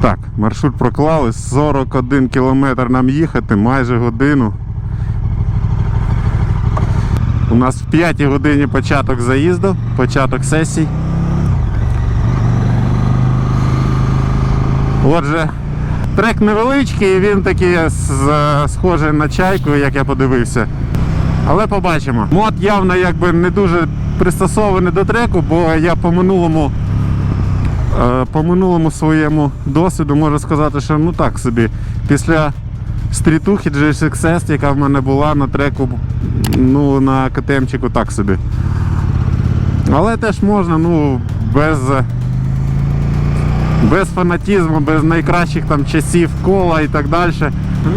Так, маршрут проклали, 41 кілометр нам їхати, майже годину. У нас в 5 годині початок заїзду, початок сесій. Отже, трек невеличкий, він такий схожий на чайку, як я подивився. Але побачимо. Мод явно якби не дуже пристосований до треку, бо я по минулому, по минулому своєму досвіду можу сказати, що ну так собі. Після стрітухи G6S, яка в мене була на треку, ну на КТМчику так собі. Але теж можна, ну, без, без фанатізму, без найкращих там часів кола і так далі.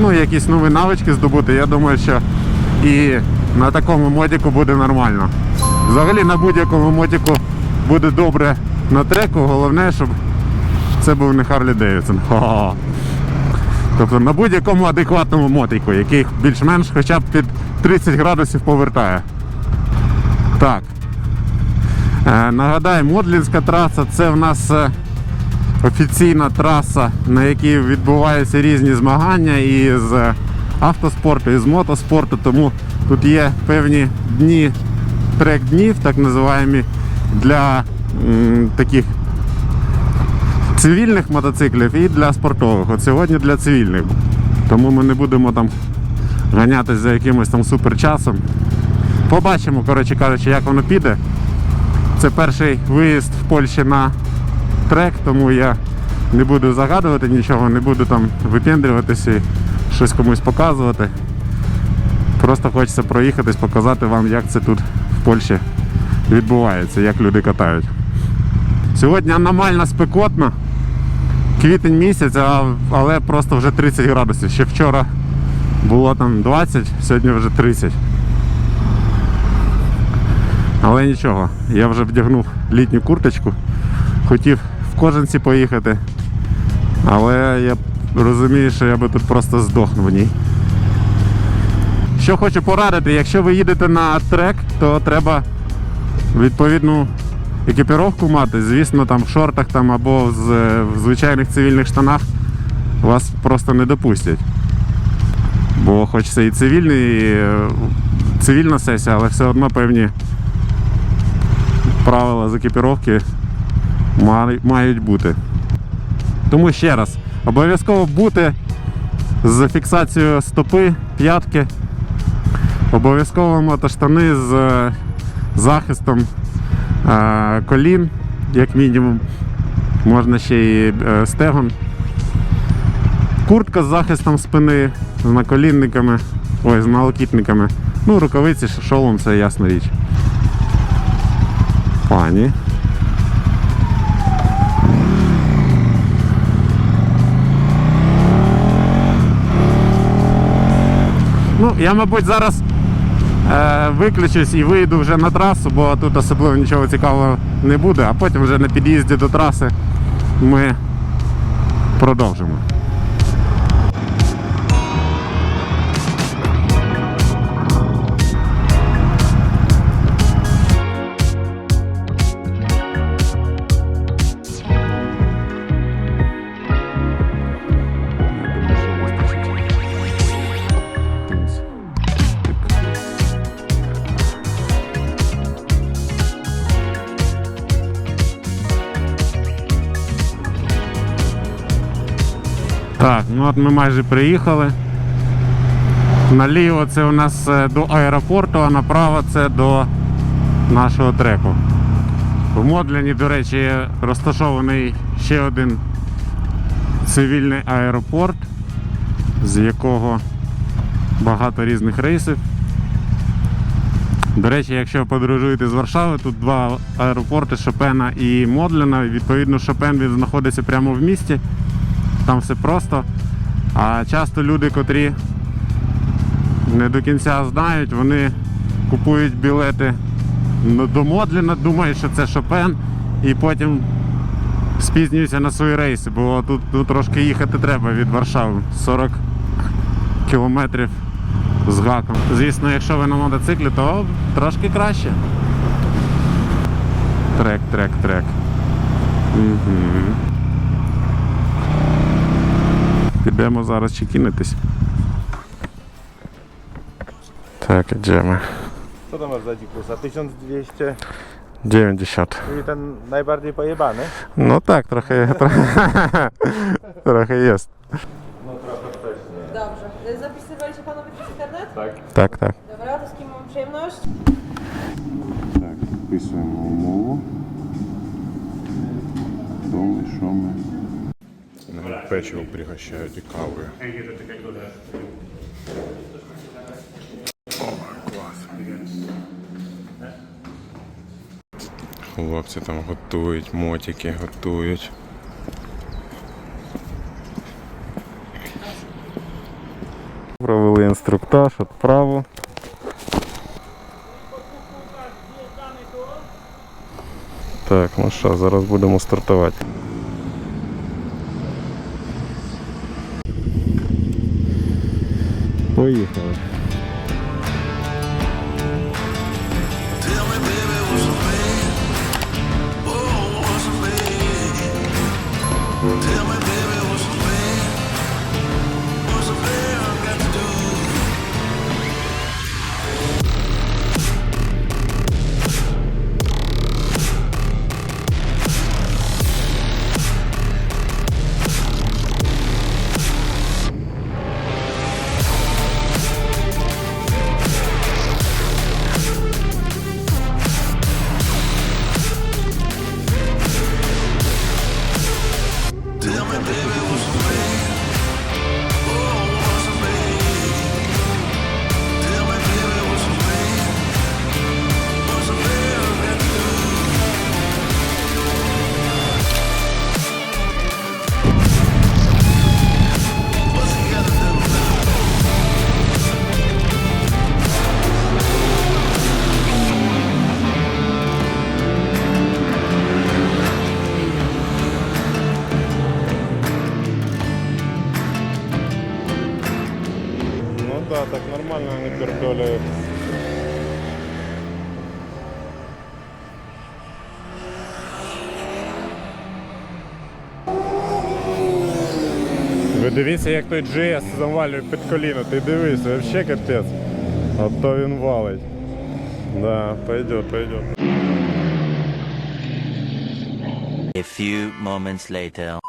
Ну, якісь нові навички здобути. Я думаю, що і на такому мотику буде нормально. Взагалі на будь-якому мотику буде добре на треку, головне, щоб це був не Харлі Девідсон. Тобто на будь-якому адекватному мотику, який більш-менш хоча б під 30 градусів повертає. Так. Е, нагадаю, Модлінська траса це в нас е, офіційна траса, на якій відбуваються різні змагання і з автоспорту, і з мотоспорту, тому тут є певні дні трек-днів, так називаємо, для таких цивільних мотоциклів і для спортових. От сьогодні для цивільних. Тому ми не будемо там ганятися за якимось там суперчасом. Побачимо, коротше кажучи, як воно піде. Це перший виїзд в Польщі на трек, тому я не буду загадувати нічого, не буду там випендрюватися і щось комусь показувати. Просто хочеться проїхатись, показати вам, як це тут в Польщі відбувається, як люди катають. Сьогодні аномально спекотно. Квітень місяць, але просто вже 30 градусів. Ще вчора було там 20, сьогодні вже 30. Але нічого, я вже вдягнув літню курточку. Хотів в кожанці поїхати. Але я розумію, що я би тут просто здохнув в ній. Що хочу порадити, якщо ви їдете на трек, то треба відповідну екіпіровку мати. Звісно, там в шортах там, або з, в звичайних цивільних штанах вас просто не допустять. Бо хоч це і цивільний, і, е, цивільна сесія, але все одно певні правила з екіпіровки мають бути. Тому ще раз, обов'язково бути з фіксацією стопи, п'ятки. Обов'язково мотоштани з е, захистом е, колін, як мінімум. Можна ще і е, стегон. Куртка з захистом спини, з наколінниками, ой, з налокітниками. Ну, рукавиці, шолом це ясна річ. Пані. Ну, я, мабуть, зараз виключусь і вийду вже на трасу, бо тут особливо нічого цікавого не буде, а потім вже на під'їзді до траси ми продовжимо. Ну от ми майже приїхали. Наліво це у нас е, до аеропорту, а направо це до нашого треку. В Модліні, до речі, розташований ще один цивільний аеропорт, з якого багато різних рейсів. До речі, якщо подорожуєте з Варшави, тут два аеропорти Шопена і Модліна. Відповідно, Шопен він знаходиться прямо в місті там все просто. А часто люди, котрі не до кінця знають, вони купують білети ну, до Модліна, думають, що це Шопен, і потім спізнюються на свої рейси, бо тут, тут трошки їхати треба від Варшави. 40 кілометрів з гаком. Звісно, якщо ви на мотоциклі, то трошки краще. Трек, трек, трек. Угу. Підемо зараз чи кинетесь. Так, idziemy. Co to masz za dzikusa? 1200, 90. czyli ten najbardziej pojebany? No tak, trochę, trochę, trochę jest. No trochę wcześniej. Dobrze. Zapisywali się panowie przez internet? Tak. Tak, tak. Dobra, to z kim mam przyjemność? Так, вписуємо умову. Доми, що Ми. Печиво пригощають і кавою. О, клас. Хлопці там готують, мотики готують. Провели інструктаж, відправу. Так, ну що, зараз будемо стартувати. Поїхали. Дивіться, як той GS завалює під коліно. Ти дивись, вообще капець. А то він валить. Да, пойдет, пойдет. A few moments later.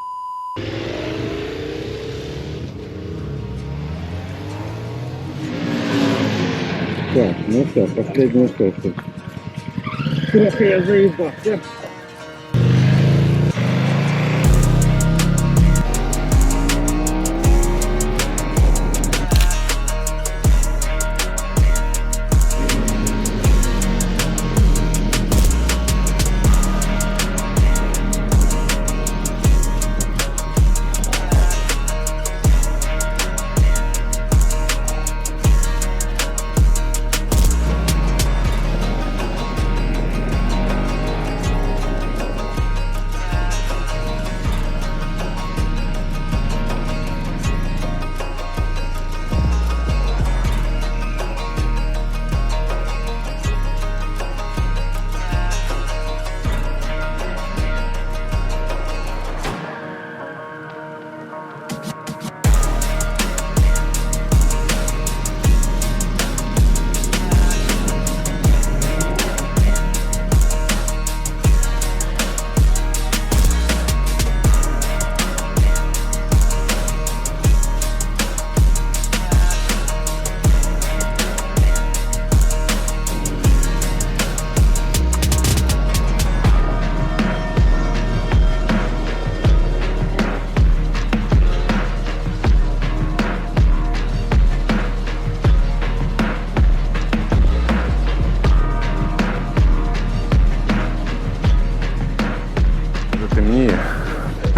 Так, ну все, последняя точка. Вже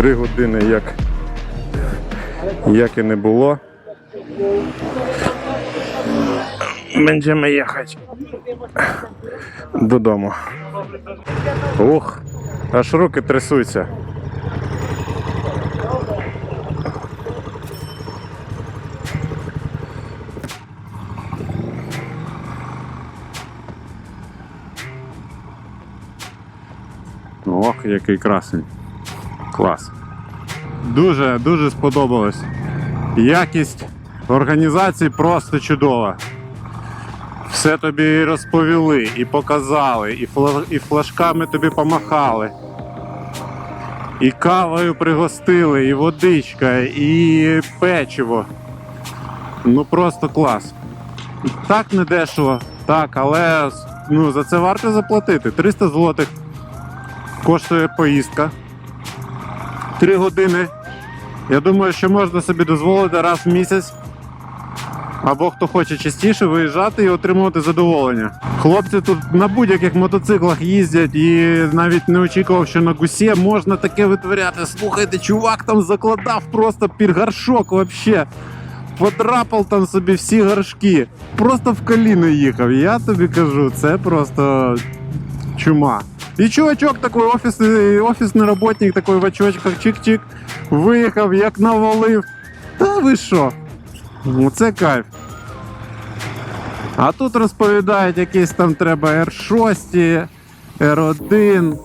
Три години як, як і не було. Будемо їхати додому. Ух, аж руки трясуться. Ох, який красень. Клас. Дуже, дуже сподобалось. Якість організації просто чудова. Все тобі і розповіли, і показали, і, і флажками тобі помахали. І кавою пригостили, і водичка, і печиво. Ну просто клас. Так не дешево, так, але ну, за це варто заплатити. 300 злотих коштує поїздка. Три години. Я думаю, що можна собі дозволити раз в місяць. Або хто хоче частіше виїжджати і отримувати задоволення. Хлопці тут на будь-яких мотоциклах їздять і навіть не очікував, що на гусі можна таке витворяти. Слухайте, чувак там закладав просто під горшок вообще. Подрапав там собі всі горшки. Просто в коліно їхав. Я тобі кажу, це просто чума. І чувачок такий офісний, офісний роботник, такий в очочках, чик-чик, виїхав, як навалив. Та ви що? Ну це кайф. А тут розповідають, якісь там треба R6, R1,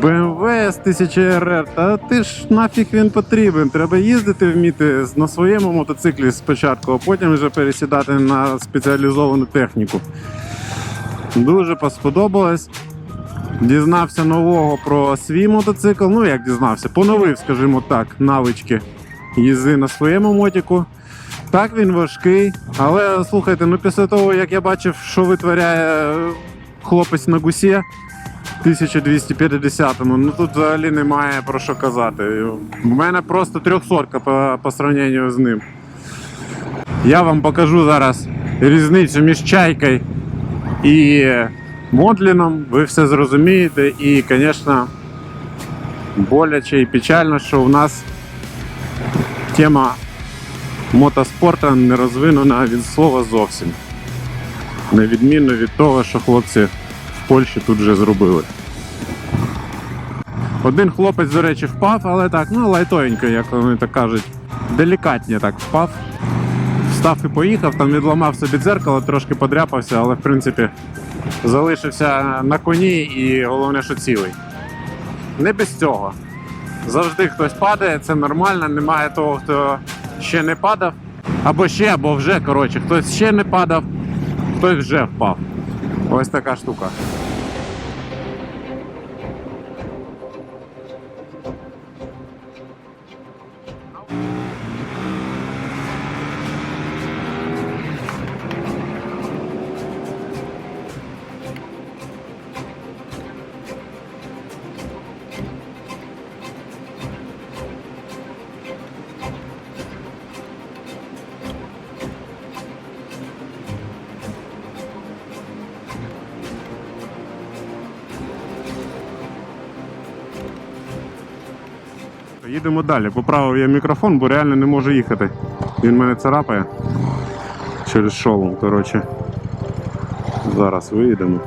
BMW з 1000 RR. Та ти ж нафіг він потрібен. Треба їздити вміти на своєму мотоциклі спочатку, а потім вже пересідати на спеціалізовану техніку. Дуже сподобалось. Дізнався нового про свій мотоцикл. Ну як дізнався, поновив, скажімо так, навички їзди на своєму мотику. Так він важкий, але слухайте, ну після того, як я бачив, що витворяє е, хлопець на гусі 1250-му, ну тут взагалі немає про що казати. У мене просто 300 по, по сравненню з ним. Я вам покажу зараз різницю між чайкою і Модліном. Ви все зрозумієте. І, звісно, боляче і печально, що у нас тема мотоспорту не розвинена від слова зовсім. На відміну від того, що хлопці в Польщі тут вже зробили. Один хлопець, до речі, впав, але так, ну лайтовенько, як вони так кажуть, делікатні так впав. Встав і поїхав, там відламав собі дзеркало, трошки подряпався, але в принципі залишився на коні і головне, що цілий. Не без цього. Завжди хтось падає, це нормально, немає того, хто ще не падав. Або ще, або вже, коротше, хтось ще не падав, хтось вже впав. Ось така штука. Їдемо далі. Поправив я мікрофон, бо реально не можу їхати. Він мене царапає через шолом. Коротше. Зараз виїдемо.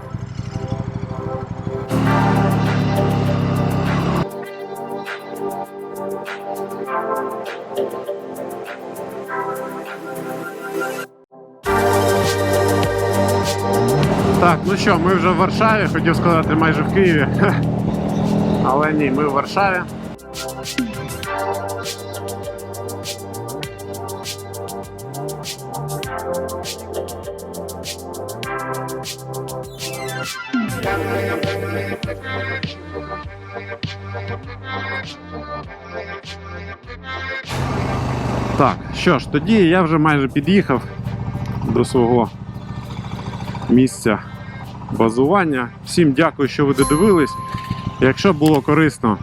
Так, ну що, ми вже в Варшаві, хотів сказати майже в Києві. Але ні, ми в Варшаві. Так, що ж, тоді я вже майже під'їхав до свого місця базування. Всім дякую, що ви додивились. Якщо було корисно,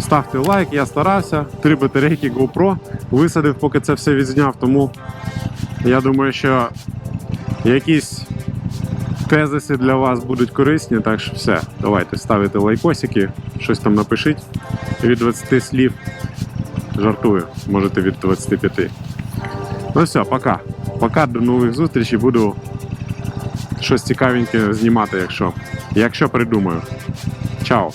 ставте лайк, я старався. Три батарейки GoPro висадив, поки це все відзняв. Тому я думаю, що якісь тезиси для вас будуть корисні. Так що все, давайте ставити лайкосики, щось там напишіть від 20 слів. Жартую, можете від 25. Ну все, пока. Пока, до нових зустрічей. Буду щось цікавеньке знімати, якщо, якщо придумаю. Чао.